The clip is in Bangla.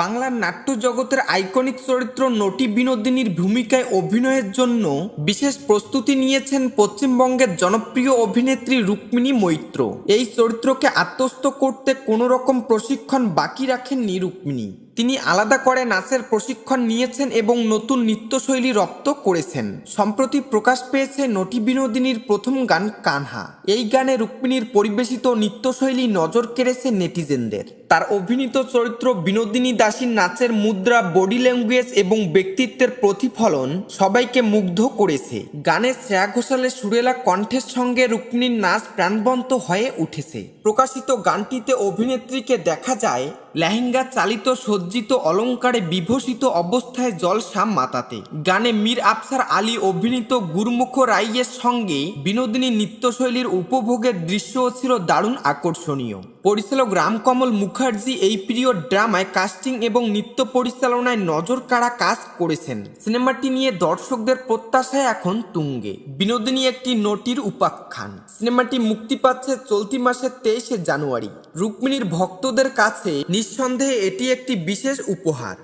বাংলার নাট্য জগতের আইকনিক চরিত্র নটি বিনোদিনীর ভূমিকায় অভিনয়ের জন্য বিশেষ প্রস্তুতি নিয়েছেন পশ্চিমবঙ্গের জনপ্রিয় অভিনেত্রী রুক্মিণী মৈত্র। এই চরিত্রকে আত্মস্থ করতে কোনো রকম প্রশিক্ষণ বাকি রাখেননি রুক্মিণী। তিনি আলাদা করে নাচের প্রশিক্ষণ নিয়েছেন এবং নতুন নৃত্যশৈলী রপ্ত করেছেন। সম্প্রতি প্রকাশ পেয়েছে নটি বিনোদিনীর প্রথম গান কানহা। এই গানে রুক্মিণীর পরিবেশিত নৃত্যশৈলী নজর কেড়েছে নেটিজেনদের। তার অভিনীত চরিত্র বিনোদিনী দাসীর নাচের মুদ্রা, বডি ল্যাঙ্গুয়েজ এবং ব্যক্তিত্বের প্রতিফলন সবাইকে মুগ্ধ করেছে। গানে শ্রেয়া ঘোষালের সুরেলা কণ্ঠের সঙ্গে রুক্মিণীর নাচ প্রাণবন্ত হয়ে উঠেছে। প্রকাশিত গানটিতে অভিনেত্রীকে দেখা যায় লেহেঙ্গা চালিত, সজ্জিত, অলঙ্কারে বিভূষিত অবস্থায় জলসা মাতাতে। গানে মীর আফসার আলী অভিনীত গুরমুখ রাইয়ের সঙ্গে বিনোদিনী নৃত্যশৈলীর উপভোগের দৃশ্যও ছিল দারুণ আকর্ষণীয়। পরিচালক রামকমল মুখার্জি এই প্রিয় ড্রামায় কাস্টিং এবং নৃত্য পরিচালনায় নজর কাড়া কাজ করেছেন। সিনেমাটি নিয়ে দর্শকদের প্রত্যাশায় এখন তুঙ্গে। বিনোদিনী একটি নটির উপাখ্যান সিনেমাটি মুক্তি পাচ্ছে চলতি মাসের তেইশে জানুয়ারি। রুক্মিণীর ভক্তদের কাছে নিঃসন্দেহে এটি একটি বিশেষ উপহার।